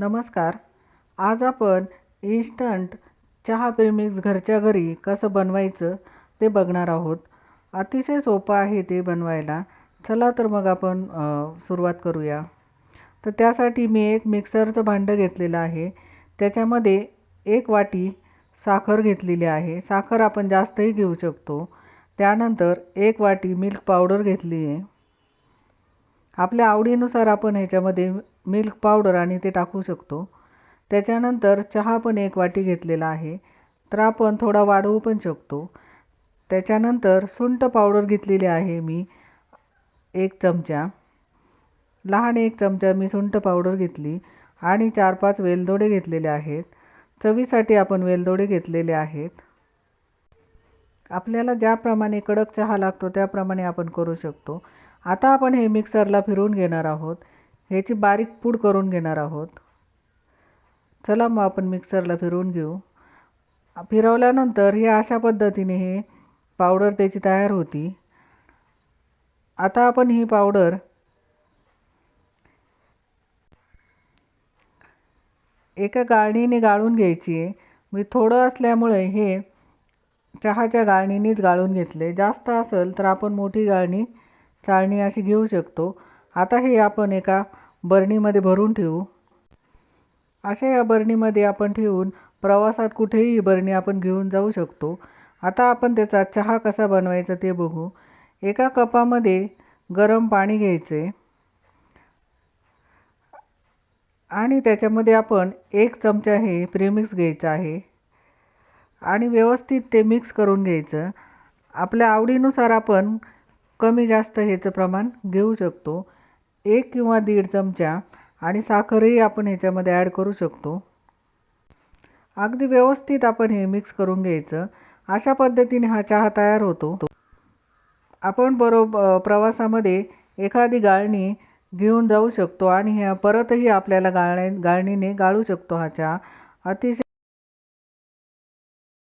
नमस्कार. आज आपण इन्स्टंट चहा प्रेमिक्स घरच्या घरी कसं बनवायचं ते बघणार आहोत. अतिशय सोपं आहे ते बनवायला. चला तर मग आपण सुरुवात करूया. तर त्यासाठी मी एक मिक्सरचं भांडं घेतलेलं आहे. त्याच्यामध्ये एक वाटी साखर घेतलेली आहे. साखर आपण जास्तही घेऊ शकतो. त्यानंतर एक वाटी मिल्क पावडर घेतली आहे. आपल्या आवडीनुसार आपण ह्याच्यामध्ये मिल्क पावडर आणि ते टाकू शकतो. त्याच्यानंतर चहा पण एक वाटी घेतलेला आहे. तर आपण थोडा वाढवू पण शकतो. त्याच्यानंतर सुंठ पावडर घेतलेली आहे मी. एक चमचा. लहान एक चमचा मी सुंठ पावडर घेतली आणि चार पाच वेलदोडे घेतलेले आहेत. चवीसाठी आपण वेलदोडे घेतलेले आहेत. आपल्याला ज्याप्रमाणे कडक चहा लागतो त्याप्रमाणे आपण करू शकतो. आता आपण हे मिक्सरला फिरवून घेणार आहोत. ह्याची बारीक पूड करून घेणार आहोत. चला मग आपण मिक्सरला फिरवून घेऊ. फिरवल्यानंतर हे अशा पद्धतीने हे पावडर त्याची तयार होती. आता आपण ही पावडर एका गाळणीने गाळून घ्यायची आहे. मी थोडं असल्यामुळे हे चहाच्या गाळणीनीच गाळून घेतले. जास्त असेल तर आपण मोठी गाळणी चाळणी अशी घेऊ शकतो. आता हे आपण एका बरणीमध्ये भरून ठेवू. अशा या बरणीमध्ये आपण ठेवून प्रवासात कुठेही ही बरणी आपण घेऊन जाऊ शकतो. आता आपण त्याचा चहा कसा बनवायचा ते बघू. एका कपामध्ये गरम पाणी घ्यायचे. आणि त्याच्यामध्ये आपण एक चमचा हे प्रीमिक्स घ्यायचा आहे. आणि व्यवस्थित ते मिक्स करून घ्यायचं. आपल्या आवडीनुसार आपण कमी जास्त ह्याचं प्रमाण घेऊ शकतो. एक किंवा दीड चमचा आणि साखरही आपण ह्याच्यामध्ये ॲड करू शकतो. अगदी व्यवस्थित आपण हे मिक्स करून घ्यायचं. अशा पद्धतीने हा चहा तयार होतो. आपण बरोबर प्रवासामध्ये एखादी गाळणी घेऊन जाऊ शकतो आणि ह्या परतही आपल्याला गाळण्या गाळणीने गाळू शकतो हा चहा. अतिशय